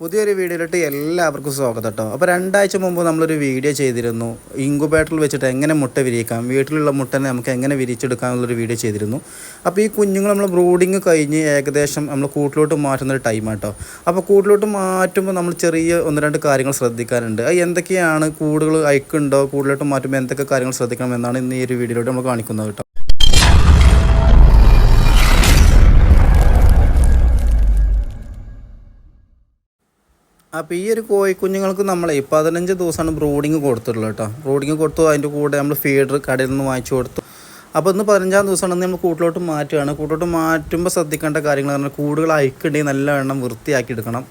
പുതിയൊരു വീഡിയോയിലിട്ട് എല്ലാവർക്കും സ്വാഗതം കേട്ടോ. അപ്പോൾ രണ്ടാഴ്ച മുമ്പ് നമ്മളൊരു വീഡിയോ ചെയ്തിരുന്നു. ഇൻക്യുബേറ്ററിൽ വെച്ചിട്ട് എങ്ങനെ മുട്ട വിരിയിക്കാം വീട്ടിലുള്ള മുട്ടനെ നമുക്ക് എങ്ങനെ വിരിച്ചെടുക്കാം എന്നുള്ളൊരു വീഡിയോ ചെയ്തിരുന്നു. അപ്പോൾ ഈ കുഞ്ഞുങ്ങൾ നമ്മൾ ബ്രൂഡിങ് കഴിഞ്ഞ് ഏകദേശം നമ്മൾ കൂട്ടിലോട്ട് മാറ്റുന്നൊരു ടൈമാണ് കേട്ടോ. അപ്പോൾ കൂട്ടിലോട്ട് മാറ്റുമ്പോൾ നമ്മൾ ചെറിയ ഒന്ന് രണ്ട് കാര്യങ്ങൾ ശ്രദ്ധിക്കാറുണ്ട്. അത് എന്തൊക്കെയാണ് കൂടുകൾ അയക്കുണ്ടോ കൂടിലോട്ട് മാറ്റുമ്പോൾ എന്തൊക്കെ കാര്യങ്ങൾ ശ്രദ്ധിക്കണം എന്നാണ് ഇന്ന് ഈ ഒരു വീഡിയോയിലോട്ട് നമ്മൾ കാണിക്കുന്നത് കേട്ടോ. അപ്പോൾ ഈ ഒരു കോഴിക്കുഞ്ഞുങ്ങൾക്ക് നമ്മൾ പതിനഞ്ച് ദിവസമാണ് ബ്രൂഡിങ് കൊടുത്തിട്ടുള്ളത് കേട്ടോ. ബ്രൂഡിങ് കൊടുത്തു അതിന്റെ കൂടെ നമ്മൾ ഫീഡർ കടയിൽ നിന്ന് വാങ്ങിച്ചു കൊടുത്തു. അപ്പോൾ ഇന്ന് പതിനഞ്ചാം ദിവസമാണ് നമ്മൾ കൂട്ടിലോട്ട് മാറ്റുകയാണ്. കൂട്ടിലോട്ട് മാറ്റുമ്പോൾ ശ്രദ്ധിക്കേണ്ട കാര്യങ്ങൾ പറഞ്ഞാൽ കൂടുകൾ അയക്കുണ്ടെങ്കിൽ നല്ല എണ്ണം വൃത്തിയാക്കി എടുക്കണം.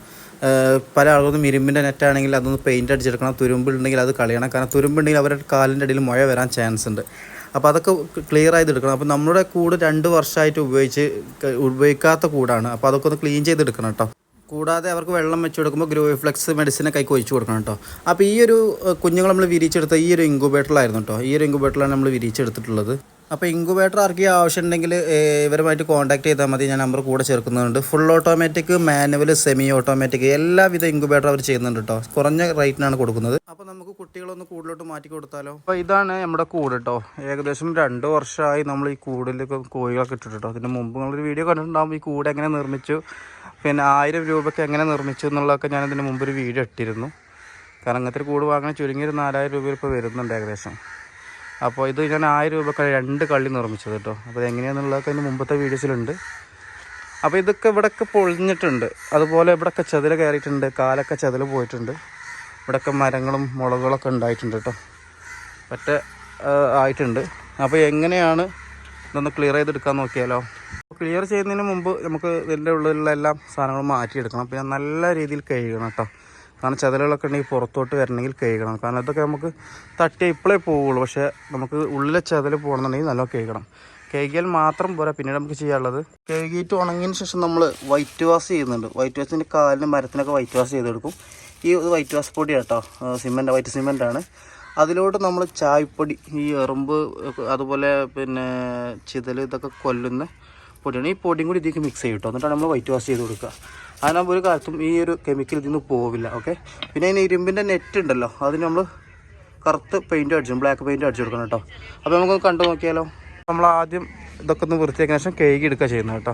പല ആളുകളും ഇരുമ്പിന്റെ നെറ്റാണെങ്കിൽ അതൊന്ന് പെയിന്റ് അടിച്ചെടുക്കണം. തുരുമ്പുണ്ടെങ്കിൽ അത് കളയണം. കാരണം തുരുമ്പുണ്ടെങ്കിൽ അവരുടെ കാലിന്റെ അടിയിൽ മുഴ വരാൻ ചാൻസ് ഉണ്ട് അപ്പോൾ അതൊക്കെ ക്ലിയർ ചെയ്തെടുക്കണം അപ്പോൾ നമ്മുടെ കൂട് രണ്ട് വർഷമായിട്ട് ഉപയോഗിച്ച് ഉപയോഗിക്കാത്ത കൂടാണ്. അപ്പോൾ അതൊക്കെ ഒന്ന് ക്ലീൻ ചെയ്തെടുക്കണം കേട്ടോ. കൂടാതെ അവർക്ക് വെള്ളം വെച്ച് കൊടുക്കുമ്പോൾ ഗ്രോഫ്ലെക്സ് മെഡിസിനെ കൈക്ക് ഒഴിച്ചു കൊടുക്കണം കേട്ടോ. അപ്പോൾ ഈ ഒരു കുഞ്ഞുങ്ങൾ നമ്മൾ വിരിച്ചെടുത്ത ഈ ഒരു ഇൻക്യുബേറ്ററിലായിരുന്നു കേട്ടോ. ഈ ഒരു ഇൻക്യുബേറ്ററിലാണ് നമ്മൾ വിരിച്ചെടുത്തിട്ടുള്ളത്. അപ്പോൾ ഇൻക്യുബേറ്റർ ആർക്കും ആവശ്യം ഉണ്ടെങ്കിൽ ഇവരുമായിട്ട് കോൺടാക്ട് ചെയ്താൽ മതി. ഞാൻ നമ്പർ കൂടെ ചേർക്കുന്നുണ്ട്. Full automatic manual semi automatic എല്ലാവിധ ഇങ്കുബേറ്റർ അവർ ചെയ്യുന്നുണ്ട് കേട്ടോ കുറഞ്ഞ റേറ്റിനാണ് കൊടുക്കുന്നത്. അപ്പോൾ നമുക്ക് കുട്ടികളൊന്ന് കൂടുതലോട്ട് മാറ്റി കൊടുത്താലോ? അപ്പോൾ ഇതാണ് നമ്മുടെ കൂട് കേട്ടോ ഏകദേശം രണ്ട് വർഷമായി നമ്മൾ ഈ കൂടിലൊക്കെ കോഴികളൊക്കെ ഇട്ടിട്ട് കേട്ടോ അതിന് മുമ്പ് നമ്മളൊരു വീഡിയോ കണ്ടിട്ടുണ്ടാകും ഈ കൂട് എങ്ങനെ നിർമ്മിച്ചു പിന്നെ ആയിരം രൂപയ്ക്ക് എങ്ങനെ നിർമ്മിച്ചു എന്നുള്ളതൊക്കെ ഞാൻ ഇതിന് മുമ്പ് ഒരു വീഡിയോ ഇട്ടിരുന്നു. കാരണം അങ്ങനത്തെ ഒരു കൂട് വാങ്ങാൻ ചുരുങ്ങിയൊരു നാലായിരം രൂപ ഇപ്പോൾ വരുന്നുണ്ട് ഏകദേശം. അപ്പോൾ ഇത് ഞാൻ ആയിരം രൂപ രണ്ട് കള്ളി നിർമ്മിച്ചത് കേട്ടോ. അപ്പോൾ എങ്ങനെയാണെന്നുള്ളതൊക്കെ അതിന് മുമ്പത്തെ വീഡിയോസിലുണ്ട്. അപ്പോൾ ഇതൊക്കെ ഇവിടെയൊക്കെ പൊളിഞ്ഞിട്ടുണ്ട്. അതുപോലെ ഇവിടെയൊക്കെ ചതിൽ കയറിയിട്ടുണ്ട്. കാലൊക്കെ ചതിൽ പോയിട്ടുണ്ട്. ഇവിടെയൊക്കെ മരങ്ങളും മുളകുകളൊക്കെ ഉണ്ടായിട്ടുണ്ട് കേട്ടോ. പറ്റ ആയിട്ടുണ്ട്. അപ്പോൾ എങ്ങനെയാണ് ഇതൊന്ന് ക്ലിയർ ചെയ്തെടുക്കാൻ നോക്കിയാലോ? ക്ലിയർ ചെയ്യുന്നതിന് മുമ്പ് നമുക്ക് ഇതിന്റെ ഉള്ളിലുള്ള എല്ലാ സാധനങ്ങളും മാറ്റിയെടുക്കണം. പിന്നെ നല്ല രീതിയിൽ കഴുകണം കേട്ടോ. കാരണം ചതലുകളൊക്കെ ഉണ്ടെങ്കിൽ പുറത്തോട്ട് വരണമെങ്കിൽ കഴുകണം. കാരണം ഇതൊക്കെ നമുക്ക് തട്ടി ഇപ്പോഴേ പോവുള്ളൂ. പക്ഷേ നമുക്ക് ഉള്ളിലെ ചതൽ പോകണമെന്നുണ്ടെങ്കിൽ നല്ല കഴുകണം. കഴുകിയാൽ മാത്രം പോരാ പിന്നീട് നമുക്ക് ചെയ്യാനുള്ളത്. കഴുകിയിട്ട് ഉണങ്ങിയതിന് ശേഷം നമ്മൾ വൈറ്റ് വാഷ് ചെയ്യുന്നുണ്ട്. വൈറ്റ് വാഷിന്റെ കാലിന് മരത്തിനൊക്കെ വൈറ്റ് വാഷ് ചെയ്തെടുക്കും. ഈ വൈറ്റ് വാഷ് പൊടി കേട്ടോ സിമെന്റ് വൈറ്റ് സിമെന്റ് ആണ്. അതിലോട്ട് നമ്മൾ ചായപ്പൊടി ഈ എറുമ്പ് അതുപോലെ പിന്നെ ചിതൽ ഇതൊക്കെ കൊല്ലുന്ന പൊടിയാണ്. ഈ പൊടിയും കൂടി ഇതിലേക്ക് മിക്സ് ചെയ്യും കേട്ടോ എന്നിട്ടാണ് നമ്മൾ വൈറ്റ് വാഷ് ചെയ്ത് കൊടുക്കുക. അതിനാകുമ്പോൾ ഒരു കാലത്തും ഈ ഒരു കെമിക്കൽ ഇതിൽ നിന്ന് പോവില്ല ഓക്കെ പിന്നെ അതിന് ഇരുമ്പിന്റെ നെറ്റ് ഉണ്ടല്ലോ അതിന് നമ്മൾ കറുത്ത് പെയിന്റ് അടിച്ചു ബ്ലാക്ക് പെയിന്റ് അടിച്ചു കൊടുക്കണം കേട്ടോ അപ്പോൾ നമുക്കൊന്ന് കണ്ടു നോക്കിയാലോ? നമ്മൾ ആദ്യം ഇതൊക്കെ ഒന്ന് വൃത്തിയാക്കിയ ശേഷം കേക്ക് എടുക്കുക ചെയ്യുന്നത് കേട്ടോ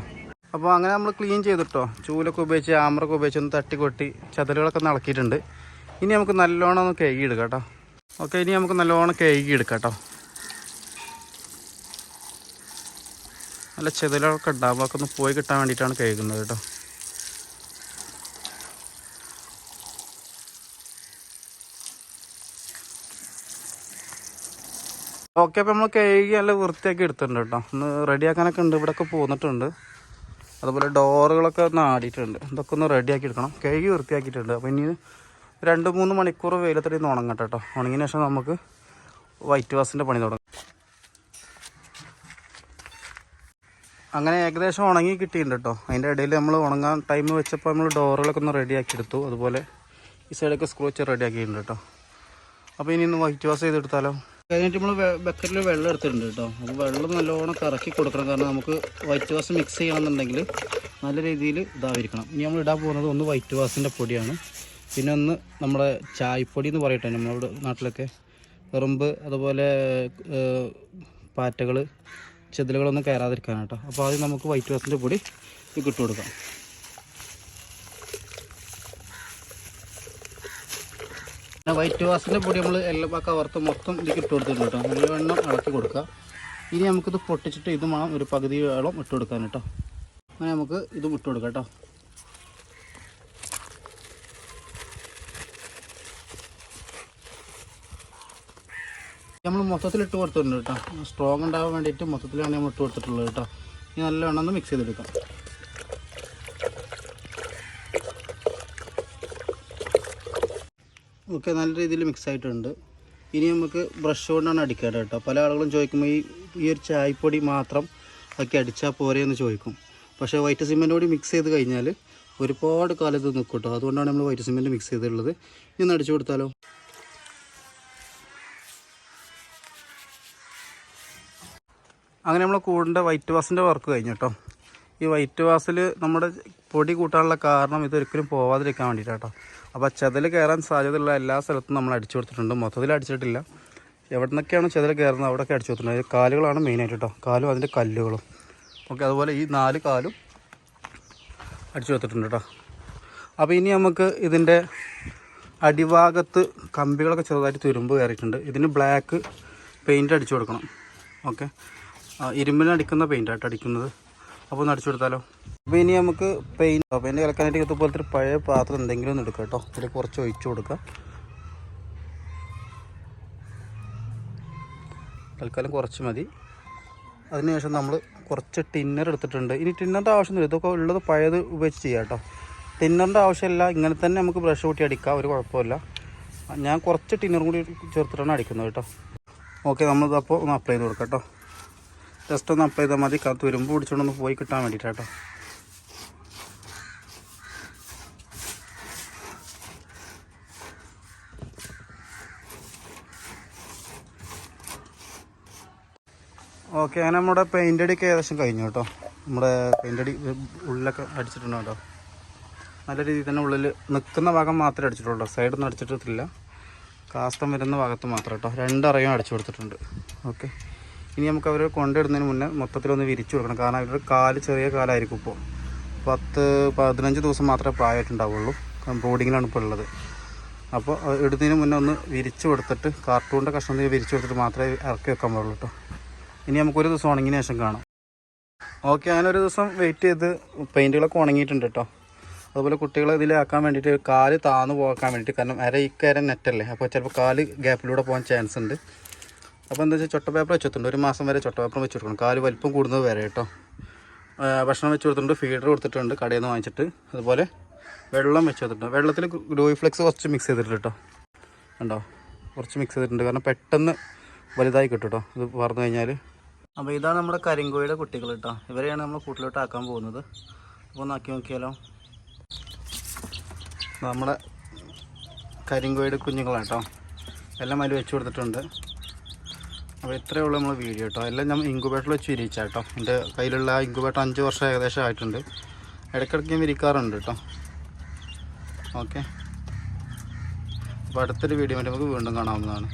അപ്പോൾ അങ്ങനെ നമ്മൾ ക്ലീൻ ചെയ്തിട്ടോ ചൂലൊക്കെ ഉപയോഗിച്ച് ആമറൊക്കെ ഉപയോഗിച്ച് ഒന്ന് തട്ടി കൊട്ടി ചതലുകളൊക്കെ നടക്കിയിട്ടുണ്ട് ഇനി നമുക്ക് നല്ലോണം ഒന്ന് കേക്ക് എടുക്കാം കേട്ടോ ഓക്കെ ഇനി നമുക്ക് നല്ലോണം കേക്ക് എടുക്കാം കേട്ടോ നല്ല ചെതലൊക്കെ ഉണ്ടാകുമ്പോൾ അതൊക്കെ ഒന്ന് പോയി കിട്ടാൻ വേണ്ടിയിട്ടാണ് കേൾക്കുന്നത് കേട്ടോ ഓക്കെ അപ്പോൾ നമ്മൾ കഴുകി നല്ല വൃത്തിയാക്കി എടുത്തിട്ടുണ്ട് കേട്ടോ. ഒന്ന് റെഡിയാക്കാനൊക്കെ ഉണ്ട് ഇവിടെയൊക്കെ പോന്നിട്ടുണ്ട്. അതുപോലെ ഡോറുകളൊക്കെ ഒന്ന് ആടിയിട്ടുണ്ട്. ഇതൊക്കെ ഒന്ന് റെഡിയാക്കി എടുക്കണം. കഴുകി വൃത്തിയാക്കിയിട്ടുണ്ട്. അപ്പോൾ ഇനി രണ്ട് മൂന്ന് മണിക്കൂർ വെയിലത്തടി ഒന്ന് ഉണങ്ങട്ടെ കേട്ടോ. ഉണങ്ങിയ ശേഷം നമുക്ക് വൈറ്റ് വാസിന്റെ പണി തുടങ്ങും. അങ്ങനെ ഏകദേശം ഉണങ്ങി കിട്ടിയിട്ടുണ്ട് കേട്ടോ. അതിന്റെ ഇടയിൽ നമ്മൾ ഉണങ്ങാൻ ടൈം വെച്ചപ്പോൾ നമ്മൾ ഡോറുകളൊക്കെ ഒന്ന് റെഡിയാക്കി എടുത്തു. അതുപോലെ ഈ സൈഡൊക്കെ സ്ക്രൂ വെച്ച് റെഡിയാക്കിയിട്ടുണ്ട് കേട്ടോ. അപ്പോൾ ഇനി ഒന്ന് വൈറ്റ് വാഷ് ചെയ്തെടുത്താലോ? കഴിഞ്ഞിട്ട് നമ്മൾ ബക്കറ്റിൽ വെള്ളം എടുത്തിട്ടുണ്ട് കേട്ടോ. അപ്പോൾ വെള്ളം നല്ലോണം കറക്കി കൊടുക്കണം. കാരണം നമുക്ക് വൈറ്റ് വാസ് മിക്സ് ചെയ്യണമെന്നുണ്ടെങ്കിൽ നല്ല രീതിയിൽ ഇതായിരിക്കണം. ഇനി നമ്മൾ ഇടാൻ പോകുന്നത് ഒന്ന് വൈറ്റ് വാസിന്റെ പൊടിയാണ്. പിന്നെ ഒന്ന് നമ്മുടെ ചായപ്പൊടി എന്ന് പറയട്ടെ നമ്മളുടെ നാട്ടിലൊക്കെ. എറുമ്പ് അതുപോലെ പാറ്റകൾ ചെതിലുകളൊന്നും കയറാതിരിക്കാനാട്ടോ അപ്പോൾ ആദ്യം നമുക്ക് വൈറ്റ് വാസിന്റെ പൊടി ഇത് കൊടുക്കാം. വൈറ്റ് വാസിന്റെ പൊടി നമ്മൾ എല്ലാം ആ കവർത്ത് മൊത്തം ഇതിലേക്ക് ഇട്ട് കൊടുത്തിട്ടുണ്ട് കേട്ടോ. നല്ലവണ്ണം ഇളക്കി കൊടുക്കുക. ഇനി നമുക്കിത് പൊട്ടിച്ചിട്ട് ഇത് വേണം. ഒരു പകുതി വേളം ഇട്ട് കൊടുക്കാൻ കേട്ടോ. അങ്ങനെ നമുക്ക് ഇത് ഇട്ട് കൊടുക്കാം കേട്ടോ. നമ്മൾ മൊത്തത്തിൽ ഇട്ട് കൊടുത്തിട്ടുണ്ട് കേട്ടോ. സ്ട്രോങ് ഉണ്ടാവാൻ വേണ്ടിയിട്ട് മൊത്തത്തിലാണ് നമ്മൾ ഇട്ട് കൊടുത്തിട്ടുള്ളത് കേട്ടോ. ഇനി നല്ലവണ്ണം ഒന്ന് മിക്സ് ചെയ്തെടുക്കാം. ഓക്കെ നല്ല രീതിയിൽ മിക്സ് ആയിട്ടുണ്ട്. ഇനി നമുക്ക് ബ്രഷ് കൊണ്ടാണ് അടിക്കേണ്ടത് കേട്ടോ. പല ആളുകളും ചോദിക്കുമ്പോൾ ഈ ഈ ഒരു ചായപ്പൊടി മാത്രം ഒക്കെ അടിച്ചാൽ പോരെ എന്ന് ചോദിക്കും. പക്ഷേ വൈറ്റ് സിമെന്റോട് മിക്സ് ചെയ്ത് കഴിഞ്ഞാൽ ഒരുപാട് കാലത്ത് നിൽക്കും കേട്ടോ. അതുകൊണ്ടാണ് നമ്മൾ വൈറ്റ് സിമെന്റ് മിക്സ് ചെയ്തിട്ടുള്ളത്. ഇനി അടിച്ചു കൊടുത്താലോ? അങ്ങനെ നമ്മൾ കൂടിന്റെ വൈറ്റ് വാസിന്റെ വർക്ക് കഴിഞ്ഞു കേട്ടോ. ഈ വൈറ്റ് വാസിൽ നമ്മുടെ പൊടി കൂട്ടാനുള്ള കാരണം ഇതൊരിക്കലും പോവാതിരിക്കാൻ വേണ്ടിയിട്ടാട്ടോ അപ്പോൾ ചെതൽ കയറാൻ സാധ്യതയുള്ള എല്ലാ സ്ഥലത്തും നമ്മൾ അടിച്ചു കൊടുത്തിട്ടുണ്ട്. മൊത്തത്തിൽ അടിച്ചിട്ടില്ല. എവിടെ നിന്നൊക്കെയാണ് ചെതൽ കയറുന്നത് അവിടെയൊക്കെ അടിച്ചു കൊടുത്തിട്ടുണ്ട്. കാലുകളാണ് മെയിനായിട്ട് കേട്ടോ കാലും അതിന്റെ കല്ലുകളും. ഓക്കെ അതുപോലെ ഈ നാല് കാലും അടിച്ചു കൊടുത്തിട്ടുണ്ട് കേട്ടോ അപ്പോൾ ഇനി നമുക്ക് ഇതിന്റെ അടിഭാഗത്ത് കമ്പികളൊക്കെ ചെറുതായിട്ട് തുരുമ്പ് കയറിയിട്ടുണ്ട്. ഇതിന് ബ്ലാക്ക് പെയിന്റ് അടിച്ചു കൊടുക്കണം. ഓക്കെ. ഇരുമ്പിനടിക്കുന്ന പെയിന്റായിട്ട് അടിക്കുന്നത്. അപ്പോൾ ഒന്ന് അടിച്ചു കൊടുത്താലോ? അപ്പോൾ ഇനി നമുക്ക് പെയിന്റ് പെയിന്റ് കലക്കാനായിട്ട് ഇതുപോലത്തെ ഒരു പഴയ പാത്രം എന്തെങ്കിലും ഒന്ന് എടുക്കാം കേട്ടോ. ഇതിൽ കുറച്ച് ഒഴിച്ചു കൊടുക്കാം. തൽക്കാലം കുറച്ച് മതി. അതിനുശേഷം നമ്മൾ കുറച്ച് ടിന്നർ എടുത്തിട്ടുണ്ട്. ഇനി ടിന്നറിന്റെ ആവശ്യമൊന്നുമില്ല. ഇതൊക്കെ ഉള്ളത് പഴയത് ഉപയോഗിച്ച് ചെയ്യാം കേട്ടോ. ടിന്നറിന്റെ ആവശ്യമില്ല. ഇങ്ങനെ തന്നെ നമുക്ക് ബ്രഷ് കൂട്ടി അടിക്കാം. ഒരു കുഴപ്പമില്ല. ഞാൻ കുറച്ച് ടിന്നറും കൂടി ചേർത്തിട്ടാണ് അടിക്കുന്നത് കേട്ടോ. ഓക്കെ നമ്മളിതപ്പോൾ ഒന്ന് അപ്ലൈ ചെയ്ത് കൊടുക്കാം കേട്ടോ. ജസ്റ്റ് ഒന്ന് അപ്പം ചെയ്താൽ മതി. തുരുമ്പ് പിടിച്ചുകൊണ്ടൊന്ന് പോയി കിട്ടാൻ വേണ്ടിയിട്ട് കേട്ടോ ഓക്കെ അങ്ങനെ നമ്മുടെ പെയിന്റ് അടിയൊക്കെ ഏകദേശം കഴിഞ്ഞു കേട്ടോ. നമ്മുടെ പെയിന്റ് അടി ഉള്ളിലൊക്കെ അടിച്ചിട്ടുണ്ട് കേട്ടോ. നല്ല രീതിയിൽ തന്നെ ഉള്ളിൽ നിൽക്കുന്ന ഭാഗം മാത്രമേ അടിച്ചിട്ടുള്ളൂ. സൈഡിൽ നിന്ന് അടിച്ചിട്ടില്ല കാസ്തം വരുന്ന ഭാഗത്ത് മാത്രം കേട്ടോ. രണ്ടറയും അടിച്ചു കൊടുത്തിട്ടുണ്ട്. ഓക്കെ ഇനി നമുക്ക് അവർ കൊണ്ടിടുന്നതിന് മുന്നേ മൊത്തത്തിലൊന്ന് വിരിച്ചു കൊടുക്കണം. കാരണം അവരുടെ കാൽ ചെറിയ കാലായിരിക്കും ഇപ്പോൾ. പത്ത് പതിനഞ്ച് ദിവസം മാത്രമേ പ്രായമായിട്ടുണ്ടാവുള്ളൂ. ബ്രോഡിങ്ങിലാണ് ഇപ്പോൾ ഉള്ളത്. അപ്പോൾ ഇടുന്നതിന് മുന്നേ ഒന്ന് വിരിച്ചു കൊടുത്തിട്ട് കാർട്ടൂണിന്റെ കഷ്ണത്തിൽ വിരിച്ചു കൊടുത്തിട്ട് മാത്രമേ ഇറക്കി വെക്കാൻ പാടുള്ളൂ കേട്ടോ. ഇനി നമുക്കൊരു ദിവസം ഉണങ്ങിയ ശേഷം കാണാം. ഓക്കെ അങ്ങനെ ഒരു ദിവസം വെയിറ്റ് ചെയ്ത് പെയിന്റുകളൊക്കെ ഉണങ്ങിയിട്ടുണ്ട് കേട്ടോ. അതുപോലെ കുട്ടികളെ ഇതിലാക്കാൻ വേണ്ടിയിട്ട് കാൽ താന്നു പോകാൻ വേണ്ടിയിട്ട്. കാരണം അര ഇക്കര നെറ്റല്ലേ? അപ്പോൾ ചിലപ്പോൾ കാൽ ഗ്യാപ്പിലൂടെ പോകാൻ ചാൻസ് ഉണ്ട്. അപ്പോൾ എന്താ വെച്ചാൽ ചൊട്ട പേപ്പർ വെച്ചിട്ടുണ്ട്. ഒരു മാസം വരെ ചൊട്ട പേപ്പർ വെച്ച് കൊടുക്കണം. കാൽ വലിപ്പം കൂടുന്നത് വരെ കേട്ടോ. ഭക്ഷണം വെച്ച് കൊടുത്തിട്ടുണ്ട്. ഫീഡർ കൊടുത്തിട്ടുണ്ട്. കടയിൽ നിന്ന് വാങ്ങിച്ചിട്ട്. അതുപോലെ വെള്ളം വെച്ച് കൊടുത്തിട്ടുണ്ട്. വെള്ളത്തിൽ ഗ്രോയി ഫ്ലെക്സ് കുറച്ച് മിക്സ് ചെയ്തിട്ടുണ്ട് കേട്ടോ. ഉണ്ടോ കുറച്ച് മിക്സ് ചെയ്തിട്ടുണ്ട്. കാരണം പെട്ടെന്ന് വലുതായി കിട്ടും കേട്ടോ. ഇത് പറഞ്ഞു കഴിഞ്ഞാൽ അപ്പോൾ ഇതാണ് നമ്മുടെ കരിങ്കോയുടെ കുട്ടികൾ കേട്ടോ. ഇവരെയാണ് നമ്മൾ കൂട്ടിലോട്ട് ആക്കാൻ പോകുന്നത്. അപ്പോൾ ഒന്ന് ആക്കി നോക്കിയാലോ. നമ്മുടെ കരിങ്കോയുടെ കേട്ടോ. എല്ലാം അതിൽ വെച്ച് കൊടുത്തിട്ടുണ്ട്. അപ്പോൾ ഇത്രയേ ഉള്ളൂ നമ്മൾ വീഡിയോ കേട്ടോ എല്ലാം ഞാൻ ഇൻക്യുബേറ്ററിൽ വെച്ച് വിരിയിച്ചാൽ കേട്ടോ എന്റെ കയ്യിലുള്ള ഇൻക്യുബേറ്റർ അഞ്ച് വർഷം ഏകദേശം ആയിട്ടുണ്ട്. ഇടയ്ക്കിടയ്ക്ക് ഞാൻ വിരിക്കാറുണ്ട് കേട്ടോ ഓക്കെ. അപ്പോൾ അടുത്തൊരു വീഡിയോ നമുക്ക് വീണ്ടും കാണാവുന്നതാണ്.